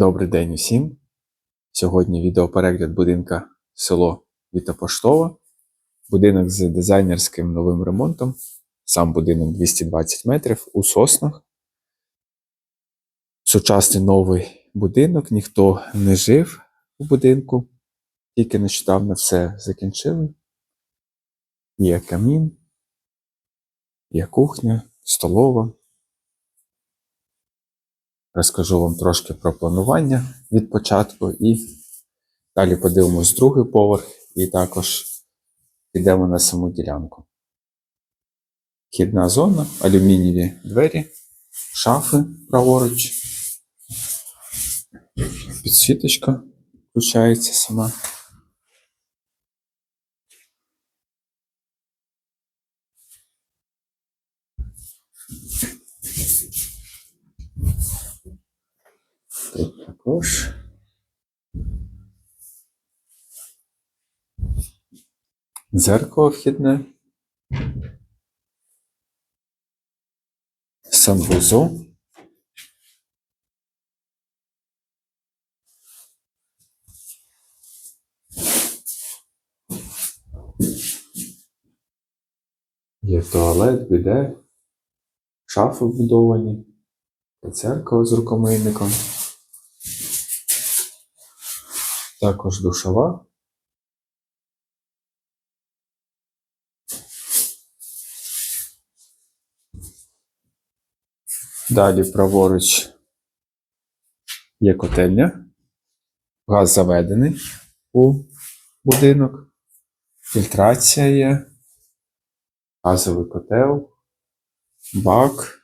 Добрий день усім. Сьогодні відеоперегляд будинка село Вітопоштова. Будинок з дизайнерським новим ремонтом. Сам будинок 220 метрів у соснах. Сучасний новий будинок, ніхто не жив у будинку. Тільки нещодавно все закінчили. Є камін, є кухня, столова. Розкажу вам трошки про планування від початку і далі подивимось другий поверх і також підемо на саму ділянку. Вхідна зона, алюмінієві двері, шафи праворуч, підсвіточка включається сама. Також. Зеркало вхідне. Санвузол. Є туалет, біде, шафи вбудовані, дзеркало з рукомийником. Також душова. Далі праворуч є котельня. Газ заведений у будинок. Фільтрація є. Газовий котел. Бак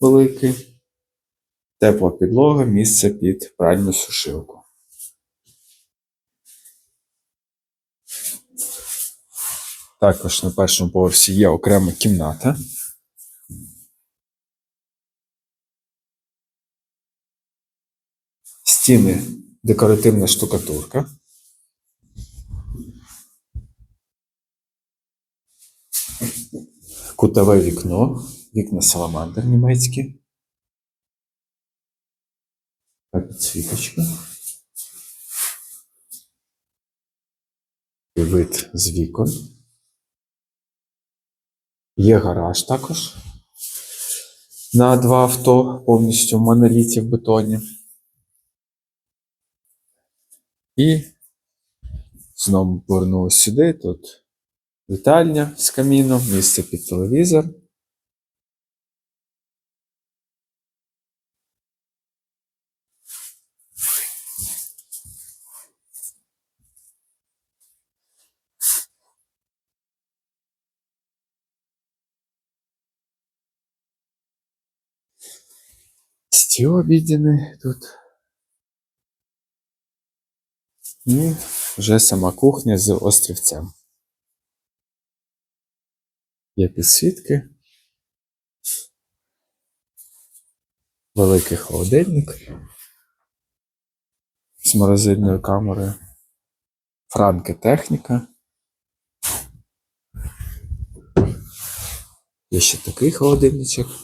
великий. Тепла підлога, місце під пральну сушилку. Також на першому поверсі є окрема кімната. Стіни декоративна штукатурка. Кутове вікно, вікна саламандр німецькі. Так, підсвіточка. Вид з вікон. Є гараж також. На два авто повністю в моноліті в бетоні. І знову повернулися сюди. Тут вітальня з каміном, місце під телевізор. Стіл обідяний тут. І вже сама кухня з острівцем. Є підсвітки. Великий холодильник з морозильною камерою. Франки техніка. Є ще такий холодильничок.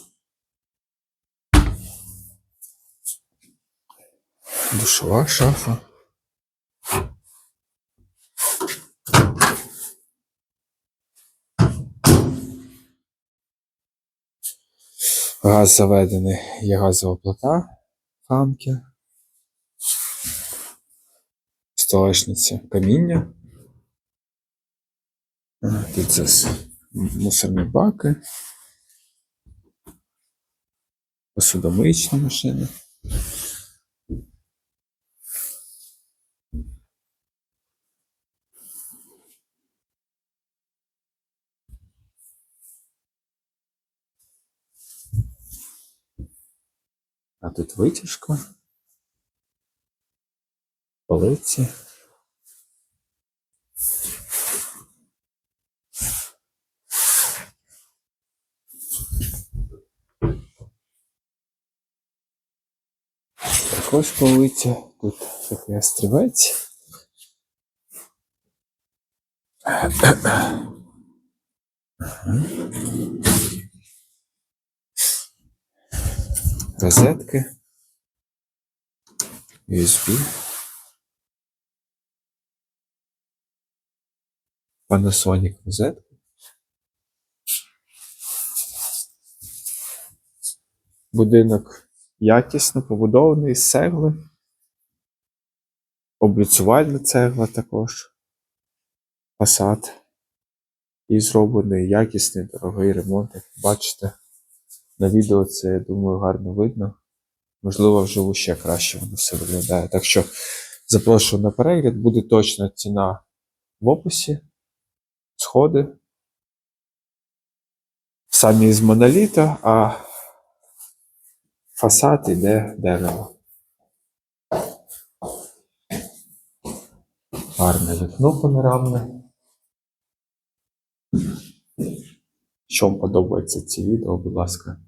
Душова шафа. Газ заведений, є газова плита, фанки, столешниця, каміння. Тут це мусорні баки, посудомиючні машини. А тут витяжка. Полиці. Також полиця. Тут такий острівець. Розетки. USB. Panasonic розетка. Будинок якісно побудований з цегли. Обліцювальна цегла також. Фасад. І зроблений якісний дорогий ремонт, як бачите. На відео це, я думаю, гарно видно. Можливо, вживу ще краще воно все виглядає. Так що запрошую на перегляд, буде точна ціна в описі, сходи. Самі з моноліта, а фасад іде дерево. Гарне вікно панорамне. Що вам подобається ці відео, будь ласка,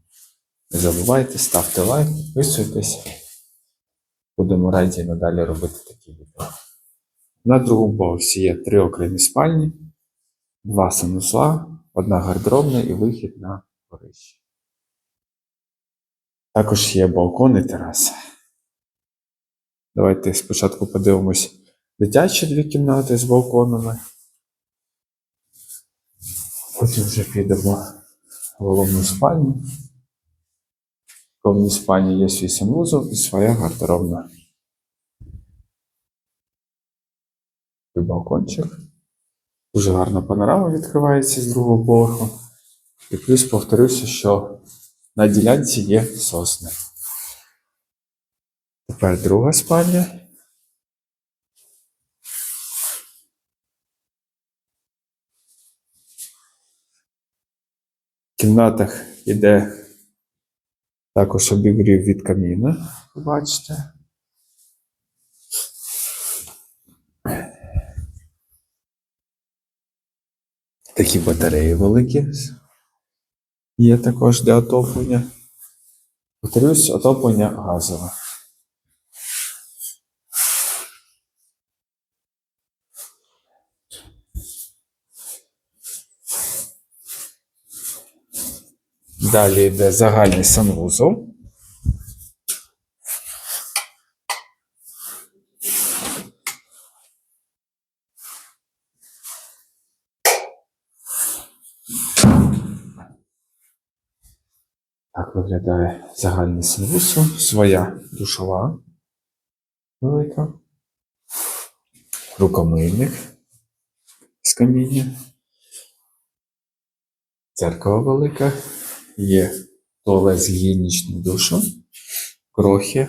не забувайте, ставте лайк, підписуйтесь. Будемо раді надалі робити такі відео. На другому поверсі є три окремі спальні, два санузла, одна гардеробна і вихід на горище. Також є балкон і тераса. Давайте спочатку подивимось дитячі дві кімнати з балконами. Потім вже підемо в головну спальню. В головній спальні є свій санвузол і своя гардеробна. І балкончик. Дуже гарна панорама відкривається з другого поверху. І плюс повторюся, що на ділянці є сосни. Тепер друга спальня. В кімнатах іде також обігрів від каміна, бачите. Такі батареї великі. Є також для отоплення. Повторюсь, отоплення газове. Далі йде загальний санвузол. Так виглядає загальний санвузол, своя душова велика, рукомийник з каміння, церква велика, є туалет з гігієнічним душем, крохи,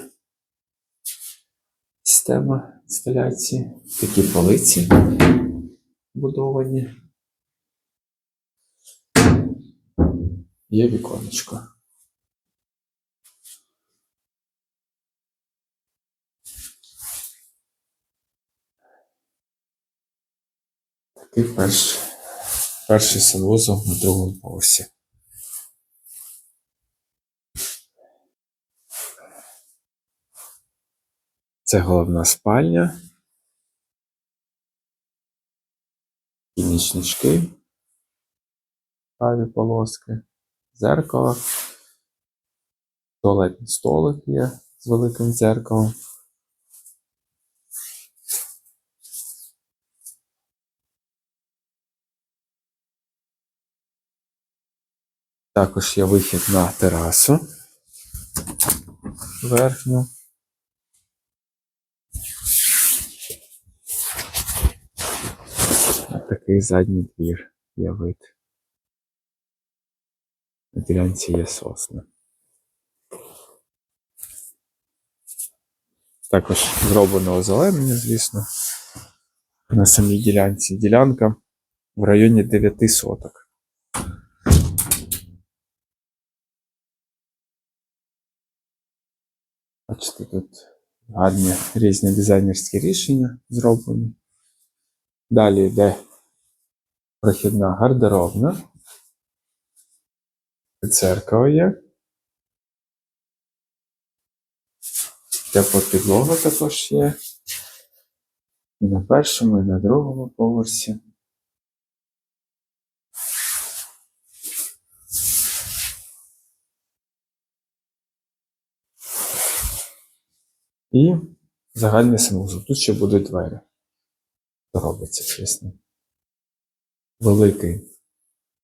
система інсталяції, такі полиці будовані. Є віконечко. Такий перший, перший санвузол на другому поверсі. Це головна спальня. І нічнички. Праві полоски. Зеркало. Туалетний столик є з великим дзеркалом. Також є вихід на терасу верхню. Такий задній двір є вид. На ділянці є сосни. Також зроблено озеленення, звісно. На самій ділянці. Ділянка в районі 9 соток. Бачите, тут гарні різні дизайнерські рішення зроблені. Далі йде прохідна гардеробна. Церква є. Тепла підлога також є. І на першому, і на другому поверсі. І загальний санвузол. Тут ще будуть двері. Робиться чесно. Великий,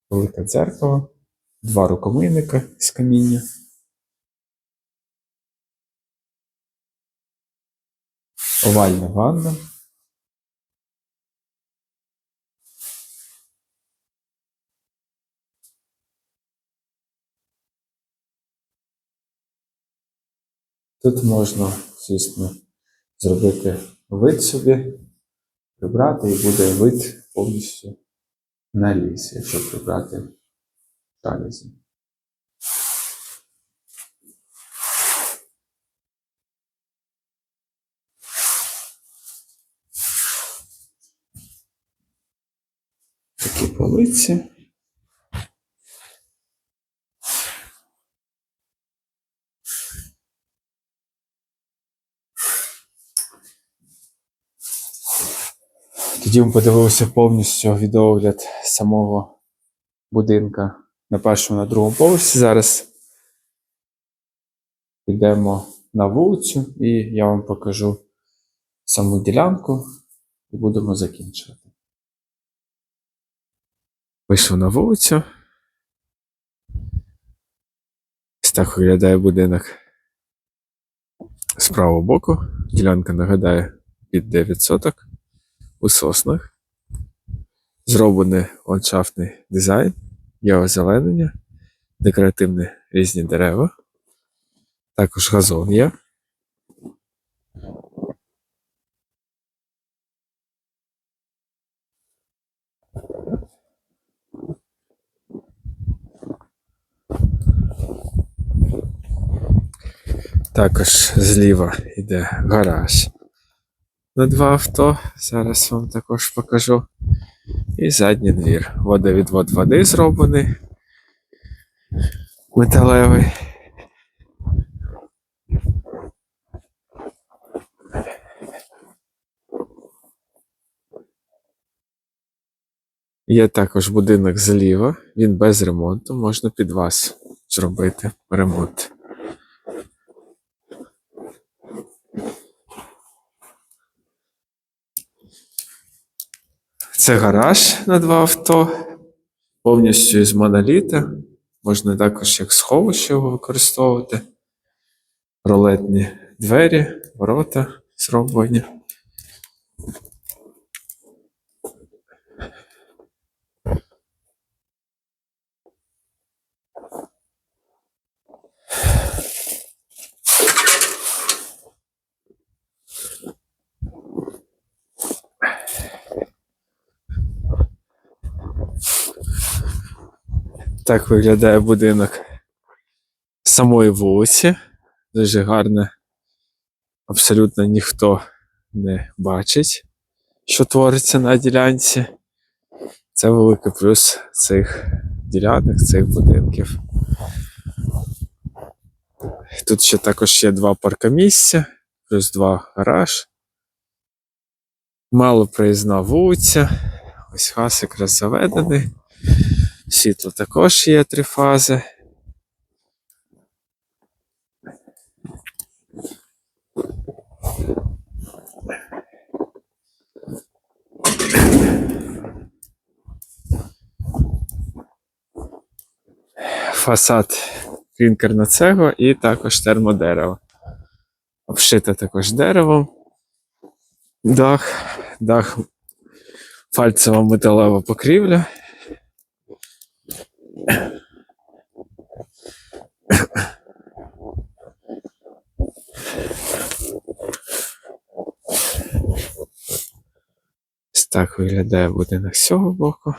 велике дзеркало, два рукомийника з каміння. Овальна ванна. Тут можна, звісно, зробити вид собі, прибрати, і буде вид повністю на ліс, якщо прибрати жалюзі. Такі полиці. Тоді ми подивилися повністю відеогляд самого будинка на першому на другому поверсі. Зараз підемо на вулицю і я вам покажу саму ділянку і будемо закінчувати. Вийшов на вулицю. Ось так виглядає будинок з правого боку. Ділянка нагадає під 9 соток у соснах. Зроблений ландшафтний дизайн, є озеленення, декоративні різні дерева. Також газон є. Також зліва йде гараж на два авто. Зараз вам також покажу. І задній двір. Водовідвод води зроблений. Металевий. Є також будинок зліва, він без ремонту, можна під вас зробити ремонт. Це гараж на два авто, повністю із моноліта. Можна також як сховище його використовувати. Ролетні двері, ворота зроблені. Так виглядає будинок самої вулиці. Дуже гарно. Абсолютно ніхто не бачить, що твориться на ділянці. Це великий плюс цих ділянок, цих будинків. Тут ще також є два паркомісця, плюс два гараж. Мало проїзна вулиця. Ось хас якраз заведений. Світло також є три фази. Фасад клінкерна цегла і також термодерево. Обшите також деревом. Дах, дах фальцева металева покрівля. Ось так виглядає будинок з цього боку.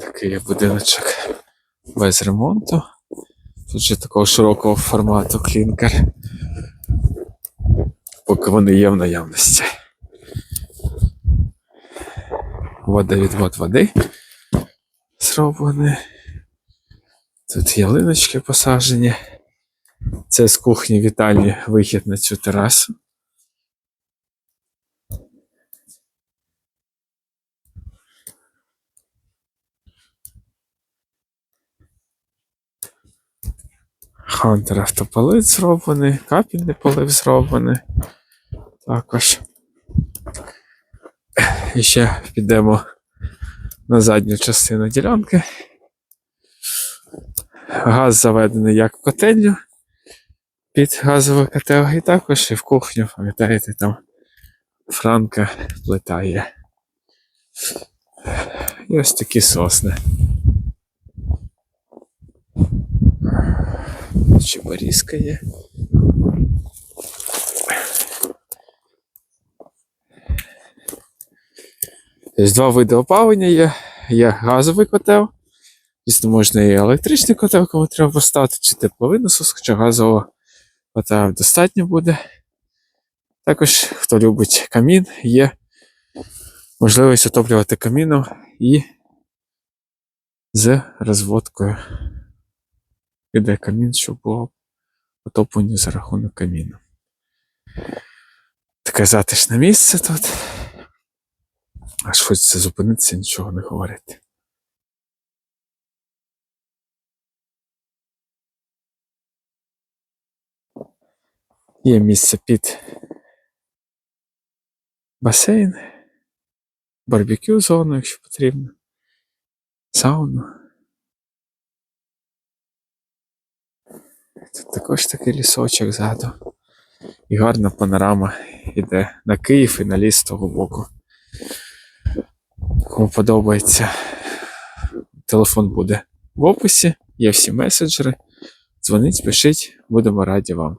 Такий є будиночок без ремонту. Тут же такого широкого формату клінкер. Поки вони є в наявності. Водовідвод води зроблений. Тут ялиночки посаджені. Це з кухні вітальні вихід на цю терасу. Хантер автополит зроблений, капельний полив зроблений. Також. І ще підемо на задню частину ділянки. Газ заведений як в котельню під газовий котел, і також і в кухню, пам'ятаєте, там франка плита. І ось такі сосни. Чебарізка є. Тобто два види опалення є. Є газовий котел. Звісно, можна і електричний котел, кому треба поставити, чи тепловий насос, хоча газового котела достатньо буде. Також, хто любить камін, є можливість отоплювати каміном і з розводкою. Іде камін, щоб було отоплення за рахунок каміну. Таке затишне місце тут. Аж хочеться зупинитися, нічого не говорити. Є місце під басейн, барбекю зону, якщо потрібно, сауну. Тут також такий лісочок ззаду. І гарна панорама йде на Київ і на ліс з того боку. Кому подобається, телефон буде в описі, є всі меседжери. Дзвоніть, пишіть, будемо раді вам.